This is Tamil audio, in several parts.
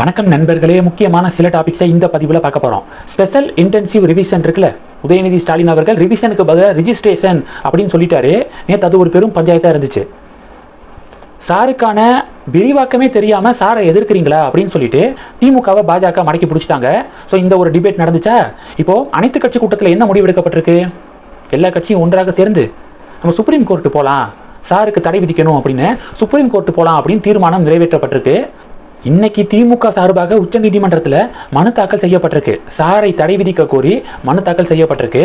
வணக்கம் நண்பர்களே. முக்கியமான சில டாபிக்ஸை இந்த பதிவில் பார்க்க போகிறோம் ஸ்பெஷல் இன்டென்சிவ் ரிவிஷன் இருக்குல்ல? உதயநிதி ஸ்டாலின் அவர்கள் ரிவிஷனுக்கு பதிலாக ரிஜிஸ்ட்ரேஷன் அப்படின்னு சொல்லிட்டாரு. நேற்று அது ஒரு பெரும் பஞ்சாயத்தாக இருந்துச்சு. சாருக்கான விரிவாக்கமே தெரியாமல் சாரை எதிர்க்கிறீங்களா அப்படின்னு சொல்லிட்டு திமுகவை பாஜக மடக்கி பிடிச்சிட்டாங்க. ஸோ இந்த ஒரு டிபேட் நடந்துச்சா? இப்போ அனைத்து கட்சி கூட்டத்தில் என்ன முடிவு எடுக்கப்பட்டிருக்கு? எல்லா கட்சியும் ஒன்றாக சேர்ந்து நம்ம சுப்ரீம் கோர்ட்டு போகலாம் சாருக்கு தடை விதிக்கணும் அப்படின்னு சுப்ரீம் கோர்ட்டு போகலாம் அப்படின்னு தீர்மானம் நிறைவேற்றப்பட்டிருக்கு. இன்னைக்கு திமுக சார்பாக உச்சநீதிமன்றத்தில் மனு தாக்கல் செய்யப்பட்டிருக்கு. சாரை தடை விதிக்க கோரி மனு தாக்கல் செய்யப்பட்டிருக்கு.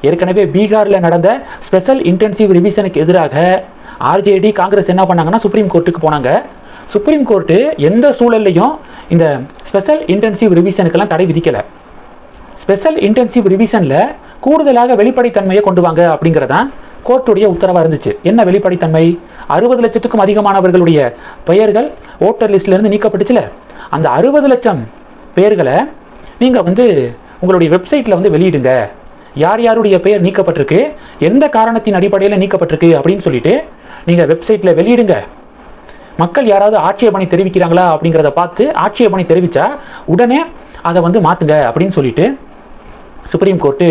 ஏற்கனவே பீகாரில் நடந்த ஸ்பெஷல் இன்டென்சிவ் ரிவிஷனுக்கு எதிராக ஆர்ஜேடி காங்கிரஸ் என்ன பண்ணாங்கன்னா சுப்ரீம் கோர்ட்டுக்கு போனாங்க. சுப்ரீம் கோர்ட்டு எந்த சூழல்லையும் இந்த ஸ்பெஷல் இன்டென்சிவ் ரிவிஷனுக்கெல்லாம் தடை விதிக்கலை. ஸ்பெஷல் இன்டென்சிவ் ரிவிஷனில் கூடுதலாக வெளிப்படைத்தன்மையை கொண்டு வாங்க அப்படிங்கிறதான் கோர்ட்டுடைய உத்தரவாக இருந்துச்சு. என்ன வெளிப்படைத்தன்மை? அறுபது லட்சத்துக்கும் அதிகமானவர்களுடைய பெயர்கள் ஓட்டர் லிஸ்ட்லேருந்து நீக்கப்பட்டுச்சுல? அந்த அறுபது லட்சம் பெயர்களை நீங்கள் வந்து உங்களுடைய வெப்சைட்டில் வந்து வெளியிடுங்க. யார் யாருடைய பெயர் நீக்கப்பட்டிருக்கு? எந்த காரணத்தின் அடிப்படையில் நீக்கப்பட்டிருக்கு அப்படின்னு சொல்லிட்டு நீங்கள் வெப்சைட்டில் வெளியிடுங்க. மக்கள் யாராவது ஆட்சேபனை தெரிவிக்கிறாங்களா அப்படிங்கிறத பார்த்து ஆட்சேபனை தெரிவித்தா உடனே அதை வந்து மாற்றுங்க அப்படின்னு சொல்லிட்டு சுப்ரீம் கோர்ட்டு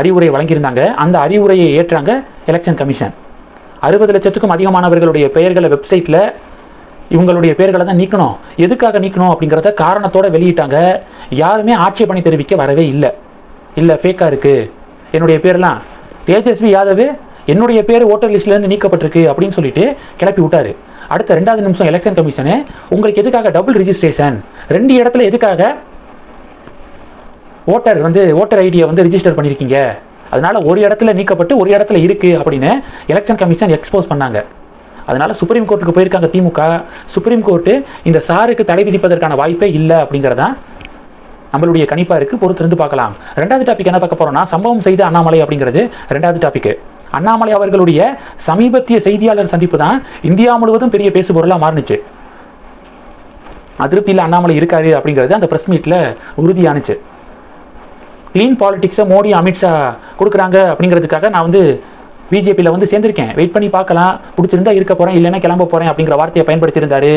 அறிவுரை வழங்கியிருந்தாங்க. அந்த அறிவுரையை ஏற்றாங்க எலெக்ஷன் கமிஷன் அறுபது லட்சத்துக்கும் அதிகமானவர்களுடைய பெயர்களை வெப்சைட்டில் இவங்களுடைய பேர்களை தான் நீக்கணும். எதுக்காக நீக்கணும் அப்படிங்கிறத காரணத்தோட வெளியிட்டாங்க. யாருமே ஆட்சேபனை தெரிவிக்க வரவே இல்லை. இல்லை ஃபேக்காக இருக்குது என்னுடைய பேர்லாம் தேஜஸ்வி யாதவ் என்னுடைய பேர் ஓட்டர் லிஸ்ட்லேருந்து நீக்கப்பட்டிருக்கு அப்படின்னு சொல்லிட்டு கிளப்பி விட்டாரு. அடுத்த ரெண்டாவது நிமிஷம் எலெக்ஷன் கமிஷனு உங்களுக்கு எதுக்காக டபுள் ரிஜிஸ்ட்ரேஷன் ரெண்டு இடத்துல எதுக்காக ஓட்டர் வந்து ஓட்டர் ஐடியை வந்து ரிஜிஸ்டர் பண்ணியிருக்கீங்க அதனால் ஒரு இடத்துல நீக்கப்பட்டு ஒரு இடத்துல இருக்குது அப்படின்னு எலெக்ஷன் கமிஷன் எக்ஸ்போஸ் பண்ணாங்க. அதனால சுப்ரீம் கோர்ட்டுக்கு போயிருக்காங்க திமுக. சுப்ரீம் கோர்ட்டு இந்த சாருக்கு தடை விதிப்பதற்கான வாய்ப்பே இல்லை அப்படிங்கிறதான் நம்மளுடைய கணிப்பாக இருக்குது பொறுத்திருந்து பார்க்கலாம். ரெண்டாவது டாபிக் என்ன பார்க்க போகிறோம்னா சம்பவம் செய்த அண்ணாமலை அப்படிங்கிறது ரெண்டாவது டாபிக் அண்ணாமலை அவர்களுடைய சமீபத்திய செய்தியாளர் சந்திப்பு தான் இந்தியா முழுவதும் பெரிய பேசுபொருளாக மாறுனுச்சு. அதிருப்தியில் அண்ணாமலை இருக்காரு அப்படிங்கிறது அந்த ப்ரெஸ் மீட்டில் உறுதியானுச்சு. க்ளீன் பாலிட்டிக்ஸை மோடி அமித்ஷா கொடுக்குறாங்க அப்படிங்கிறதுக்காக நான் வந்து பிஜேபியில் வந்து சேர்ந்திருக்கேன். வெயிட் பண்ணி பார்க்கலாம். பிடிச்சிருந்தா இருக்க போகிறேன் இல்லைன்னா கிளம்ப போகிறேன் அப்படிங்கிற வார்த்தையை பயன்படுத்தியிருந்தாரு.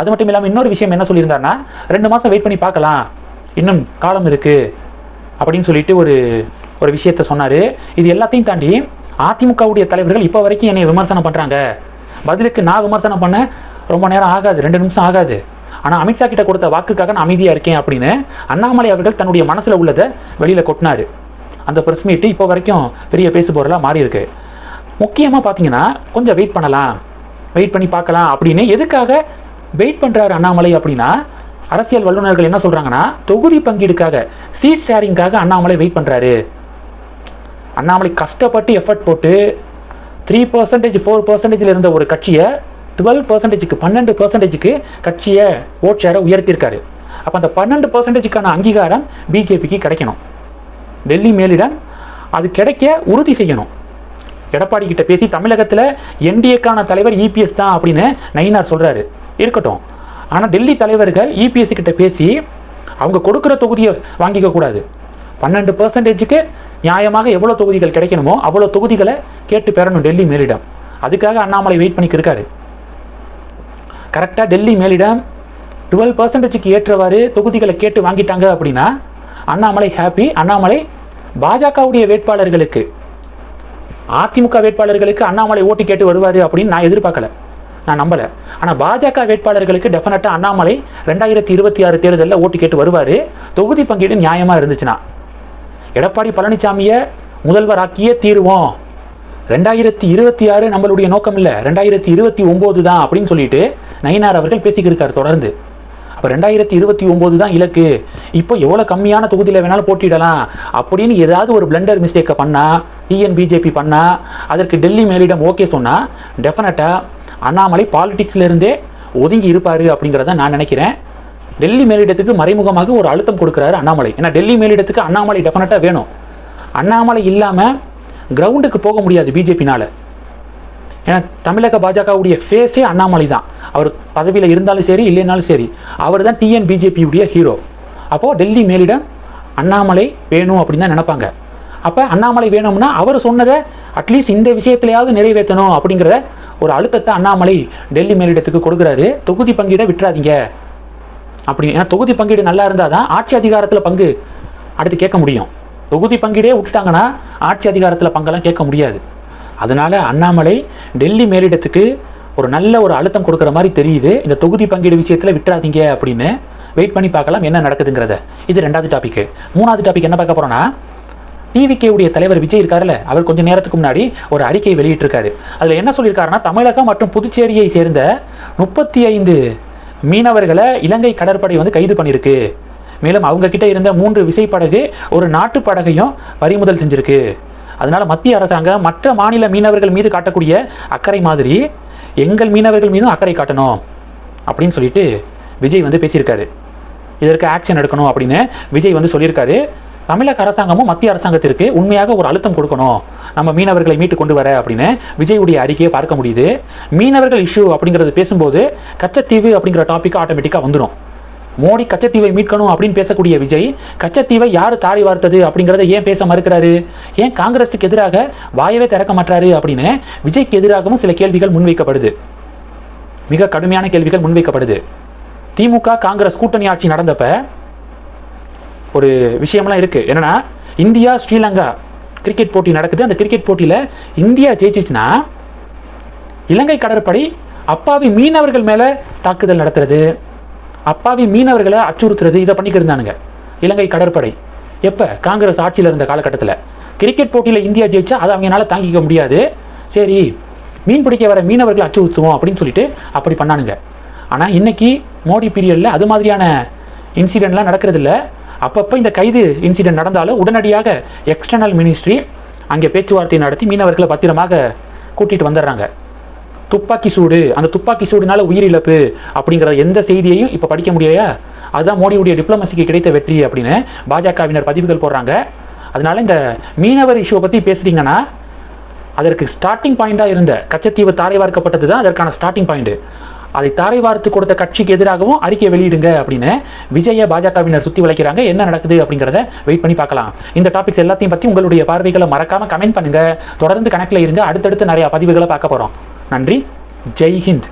அது மட்டும் இல்லாமல் இன்னொரு விஷயம் என்ன சொல்லியிருந்தாருன்னா ரெண்டு மாதம் வெயிட் பண்ணி பார்க்கலாம். இன்னும் காலம் இருக்குது அப்படின்னு சொல்லிட்டு ஒரு ஒரு விஷயத்த சொன்னார். இது எல்லாத்தையும் தாண்டி அதிமுகவுடைய தலைவர்கள் இப்போ வரைக்கும் என்னை விமர்சனம் பண்ணுறாங்க பதிலுக்கு நான் விமர்சனம் பண்ண ரொம்ப நேரம் ஆகாது ரெண்டு நிமிஷம் ஆகாது. ஆனால் அமித்ஷா கிட்ட கொடுத்த வாக்குக்காக நான் அமைதியாக இருக்கேன் அப்படின்னு அண்ணாமலை அவர்கள் தன்னுடைய மனசில் உள்ளதை வெளியில் கொட்டினார். அந்த ப்ரெஸ் மீட்டு இப்போ வரைக்கும் பெரிய பேசுபொருளாக மாறி இருக்கு முக்கியமாக பார்த்தீங்கன்னா கொஞ்சம் வெயிட் பண்ணலாம். வெயிட் பண்ணி பார்க்கலாம் அப்படின்னு எதுக்காக வெயிட் பண்ணுறாரு அண்ணாமலை அப்படின்னா அரசியல் வல்லுநர்கள் என்ன சொல்கிறாங்கன்னா தொகுதி பங்கீடுக்காக சீட் ஷேரிங்காக அண்ணாமலை வெயிட் பண்ணுறாரு அண்ணாமலை கஷ்டப்பட்டு எஃபர்ட் போட்டு த்ரீ பர்சன்டேஜ் ஃபோர் பர்சன்டேஜில் இருந்த ஒரு கட்சியை டுவெல் பர்சன்டேஜுக்கு பன்னெண்டு பர்சன்டேஜுக்கு கட்சியை ஓட் ஷேரை உயர்த்தியிருக்காரு. அப்போ அந்த பன்னெண்டு பர்சன்டேஜுக்கான அங்கீகாரம் பிஜேபிக்கு கிடைக்கணும். டெல்லி மேலிடம் அது கிடைக்க உறுதி செய்யணும். எடப்பாடி கிட்ட பேசி தமிழகத்தில் என்டிஏக்கான தலைவர் இபிஎஸ் தான் அப்படின்னு நயினார் சொல்கிறாரு இருக்கட்டும். ஆனால் டெல்லி தலைவர்கள் இபிஎஸ் கிட்ட பேசி அவங்க கொடுக்குற தொகுதியை வாங்கிக்க கூடாது. பன்னெண்டு பர்சன்டேஜுக்கு நியாயமாக எவ்வளோ தொகுதிகள் கிடைக்கணுமோ அவ்வளோ தொகுதிகளை கேட்டு பெறணும் டெல்லி மேலிடம். அதுக்காக அண்ணாமலை வெயிட் பண்ணிக்கு இருக்காரு. கரெக்டாக டெல்லி மேலிடம் டுவெல் பர்சன்டேஜுக்கு ஏற்றவாறு தொகுதிகளை கேட்டு வாங்கிட்டாங்க அப்படின்னா அண்ணாமலை ஹாப்பி அண்ணாமலை பாஜகவுடைய வேட்பாளர்களுக்கு அதிமுக வேட்பாளர்களுக்கு அண்ணாமலை ஓட்டு கேட்டு வருவார் அப்படின்னு நான் எதிர்பார்க்கல. நான் நம்பலை. ஆனால் பாஜக வேட்பாளர்களுக்கு டெஃபினட்டாக அண்ணாமலை ரெண்டாயிரத்தி இருபத்தி ஆறு தேர்தலில் ஓட்டு கேட்டு வருவார். தொகுதி பங்கீடு நியாயமாக இருந்துச்சுன்னா. எடப்பாடி பழனிசாமியை முதல்வராக்கியே தீருவோம். ரெண்டாயிரத்தி இருபத்தி ஆறு நம்மளுடைய நோக்கம் இல்லை ரெண்டாயிரத்தி இருபத்தி ஒம்பது தான் அப்படின்னு சொல்லிட்டு நயினார் அவர்கள் பேசிக்கிருக்கார் தொடர்ந்து. அப்போ ரெண்டாயிரத்தி இருபத்தி ஒம்பது தான் இலக்கு. இப்போ எவ்வளோ கம்மியான தொகுதியில் வேணாலும் போட்டியிடலாம். அப்படின்னு ஏதாவது ஒரு பிளண்டர் மிஸ்டேக்கை பண்ணால் டிஎன் பிஜேபி பண்ணால் அதற்கு டெல்லி மேலிடம் ஓகே சொன்னால் டெஃபினட்டாக அண்ணாமலை பாலிடிக்ஸ்லேருந்தே ஒதுங்கி இருப்பார் அப்படிங்கிறத நான் நினைக்கிறேன். டெல்லி மேலிடத்துக்கு மறைமுகமாக ஒரு அழுத்தம் கொடுக்குறாரு அண்ணாமலை. ஏன்னா டெல்லி மேலிடத்துக்கு அண்ணாமலை டெஃபினட்டாக வேணும். அண்ணாமலை இல்லாமல் கிரவுண்டுக்கு போக முடியாது பிஜேபினால் ஏன்னா தமிழக பாஜகவுடைய ஃபேஸே அண்ணாமலை தான் அவர் பதவியில் இருந்தாலும் சரி இல்லைனாலும் சரி. அவர் தான் டிஎன் பிஜேபியுடைய ஹீரோ அப்போது டெல்லி மேலிடம் அண்ணாமலை வேணும் அப்படின்னு தான் நினைப்பாங்க. அப்போ அண்ணாமலை வேணும்னா அவர் சொன்னதை அட்லீஸ்ட் இந்த விஷயத்திலையாவது நிறைவேற்றணும் அப்படிங்கிற ஒரு அழுத்தத்தை அண்ணாமலை டெல்லி மேலிடத்துக்கு கொடுக்குறாரு. தொகுதி பங்கீடை விட்டுறாதீங்க. அப்படி ஏன்னா தொகுதி பங்கீடு நல்லா இருந்தால் தான் ஆட்சி அதிகாரத்தில் பங்கு அடுத்து கேட்க முடியும். தொகுதி பங்கீடே விட்டுட்டாங்கன்னா ஆட்சி அதிகாரத்தில் பங்கெல்லாம் கேட்க முடியாது. அதனால அண்ணாமலை டெல்லி மேலிடத்துக்கு ஒரு நல்ல ஒரு அழுத்தம் கொடுக்குற மாதிரி தெரியுது. இந்த தொகுதி பங்கீடு விஷயத்தில் விட்டுறாதீங்க அப்படின்னு வெயிட் பண்ணி பார்க்கலாம் என்ன நடக்குதுங்கிறத. இது ரெண்டாவது டாபிக் மூணாவது டாபிக் என்ன பார்க்க போகிறோன்னா டிவிகே உடைய தலைவர் விஜய் இருக்காருல்ல அவர் கொஞ்ச நேரத்துக்கு முன்னாடி ஒரு அறிக்கை வெளியிட்டிருக்காரு. அதில் என்ன சொல்லியிருக்காருன்னா தமிழகம் மற்றும் புதுச்சேரியை சேர்ந்த முப்பத்தி ஐந்து மீனவர்களை இலங்கை கடற்படை வந்து கைது பண்ணியிருக்கு. மேலும் அவங்க கிட்ட இருந்த மூன்று விசைப்படகு ஒரு நாட்டு படகையும் பறிமுதல் செஞ்சிருக்கு. அதனால மத்திய அரசாங்கம் மற்ற மாநில மீனவர்கள் மீது காட்டக்கூடிய அக்கறை மாதிரி எங்கள் மீனவர்கள் மீதும் அக்கறை காட்டணும் அப்படின்னு சொல்லிட்டு விஜய் வந்து பேசியிருக்காரு. இதற்கு ஆக்ஷன் எடுக்கணும் அப்படின்னு விஜய் வந்து சொல்லியிருக்காரு. தமிழக அரசாங்கமும் மத்திய அரசாங்கத்திற்கு உண்மையாக ஒரு அழுத்தம் கொடுக்கணும். நம்ம மீனவர்களை மீட்டு கொண்டு வர அப்படின்னு விஜயுடைய அறிக்கையை பார்க்க முடியுது. மீனவர்கள் இஷ்யூ அப்படிங்கிறது பேசும்போது கச்சத்தீவு அப்படிங்கிற டாபிக் ஆட்டோமேட்டிக்காக வந்துடும் மோடி கச்சத்தீவை மீட்கணும் அப்படின்னு பேசக்கூடிய விஜய் கச்சத்தீவை யார் தாரை வார்த்தது அப்படிங்கிறத ஏன் பேச மறுக்கிறாரு? ஏன் காங்கிரஸுக்கு எதிராக வாயவே திறக்க மாட்டாரு அப்படின்னு விஜய்க்கு எதிராகவும் சில கேள்விகள் முன்வைக்கப்படுது. மிக கடுமையான கேள்விகள் முன்வைக்கப்படுது. திமுக காங்கிரஸ் கூட்டணி ஆட்சி நடந்தப்ப ஒரு விஷயம்லாம் இருக்குது என்னென்னா இந்தியா ஸ்ரீலங்கா கிரிக்கெட் போட்டி நடக்குது. அந்த கிரிக்கெட் போட்டியில் இந்தியா ஜெயிச்சிச்சுன்னா இலங்கை கடற்படை அப்பாவி மீனவர்கள் மேலே தாக்குதல் நடத்துறது. அப்பாவி மீனவர்களை அச்சுறுத்துறது இதை பண்ணிக்கிருந்தானுங்க இலங்கை கடற்படை. எப்போ? காங்கிரஸ் ஆட்சியில் இருந்த காலகட்டத்தில். கிரிக்கெட் போட்டியில் இந்தியா ஜெயிச்சா அதை அவங்களால தாங்கிக்க முடியாது. சரி மீன் பிடிக்க வர மீனவர்களை அச்சுறுத்துவோம் அப்படின்னு சொல்லிட்டு அப்படி பண்ணானுங்க. ஆனால் இன்னைக்கு மோடி பீரியடில் அது மாதிரியான இன்சிடென்ட்லாம் நடக்கிறதில்ல. அப்பப்போ இந்த கைது இன்சிடென்ட் நடந்தாலும் உடனடியாக எக்ஸ்டர்னல் மினிஸ்ட்ரி அங்கே பேச்சுவார்த்தை நடத்தி மீனவர்களை பத்திரமாக கூட்டிகிட்டு வந்துடுறாங்க. துப்பாக்கி சூடு. அந்த துப்பாக்கி சூடுனால உயிரிழப்பு அப்படிங்கிற எந்த செய்தியையும் இப்போ படிக்க முடியாதா அதுதான் மோடியுடைய டிப்ளமசிக்கு கிடைத்த வெற்றி அப்படின்னு பாஜகவினர் பதிவுகள் போடுறாங்க. அதனால இந்த மீனவர் இஷ்யூவை பற்றி பேசுகிறீங்கன்னா அதற்கு ஸ்டார்டிங் பாயிண்டாக இருந்த கச்சத்தீவு தாரை வார்க்கப்பட்டது தான் அதற்கான ஸ்டார்டிங் பாயிண்ட் அதை தாரை வார்த்து கொடுத்த கட்சிக்கு எதிராகவும் அறிக்கை வெளியிடுங்க அப்படின்னு விஜய பாஜகவினர் சுற்றி வளைக்கிறாங்க. என்ன நடக்குது அப்படிங்கிறத வெயிட் பண்ணி பார்க்கலாம். இந்த டாபிக்ஸ் எல்லாத்தையும் பற்றி உங்களுடைய பார்வைகளை மறக்காமல் கமெண்ட் பண்ணுங்கள் தொடர்ந்து கணக்கில் இருங்க. அடுத்தடுத்து நிறையா பதிவுகளை பார்க்க போகிறோம் நன்றி ஜெய் ஹிந்த்